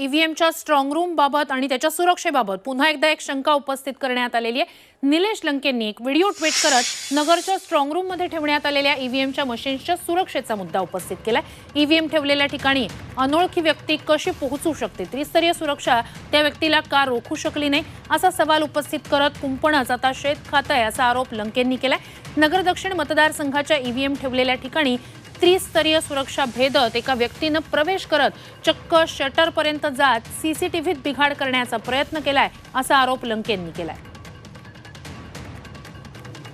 ईव्हीएमच्या strong room बाबत आणि त्याच्या सुरक्षेबाबत पुन्हा एकदा एक शंका उपस्थित करण्यात आलेली आहे. निलेश लंकेंनी एक व्हिडिओ ट्विट करत नगरच्या स्ट्रॉंग रूममध्ये ठेवण्यात आलेल्या ईव्हीएमच्या मशीन्सच्या सुरक्षेचा मुद्दा उपस्थित केलाय. ईव्हीएम ठेवलेल्या ठिकाणी अनोळखी व्यक्ती कशी पोहोचू शकते? त्रिस्तरीय सुरक्षा त्या व्यक्तीला का रोखू शकली नाही? असा सवाल उपस्थित करत कुंपणच आता शेत खात आहे असा आरोप लंकेंनी केलाय. नगर दक्षिण मतदारसंघाच्या ईव्हीएम ठेवलेल्या ठिकाणी त्रिस्तरीय सुरक्षा भेदत एका व्यक्तीनं प्रवेश करत चक्क शटरपर्यंत जात सीसीटीव्हीत बिघाड करण्याचा प्रयत्न केलाय असा आरोप लंकेंनी केलाय.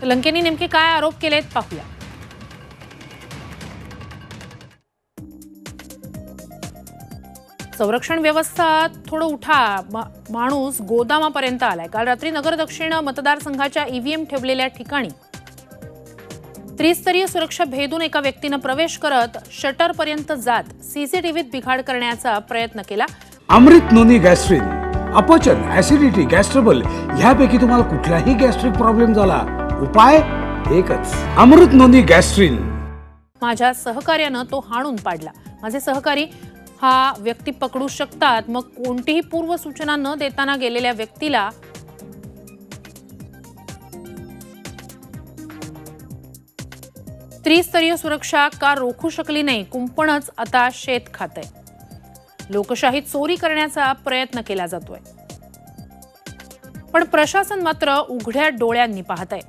लंकेंनी नेमके काय आरोप केलेत पाहूया. संरक्षण व्यवस्था थोडं उठा माणूस गोदामापर्यंत आलाय. काल रात्री नगर दक्षिण मतदारसंघाच्या ईव्हीएम ठेवलेल्या ठिकाणी त्रिस्तरीय सुरक्षा भेदून एका व्यक्तीनं प्रवेश करत शटरपर्यंत जात सीसीटीव्हीत बिघाड करण्याचा प्रयत्न केला. अमृत नोनी गॅस्ट्रिन अपचन ऍसिडिटी गॅस्ट्रबल ह्यापैकी तुम्हाला कुठलाही गॅस्ट्रिक प्रॉब्लेम झाला. उपाय एकच अमृत नोनी गॅस्ट्रिन. माझ्या सहकार्यानं तो हाणून पाडला. माझे सहकारी हा व्यक्ती पकडू शकतात मग कोणतीही पूर्वसूचना न देताना गेलेल्या व्यक्तीला त्रिस्तरीय सुरक्षा का रोखू शकली नाही? कुंपणच आता शेत खात आहे लोकशाही चोरी करण्याचा प्रयत्न केला जातोय. पण प्रशासन मात्र उघड्या डोळ्यांनी पाहत आहे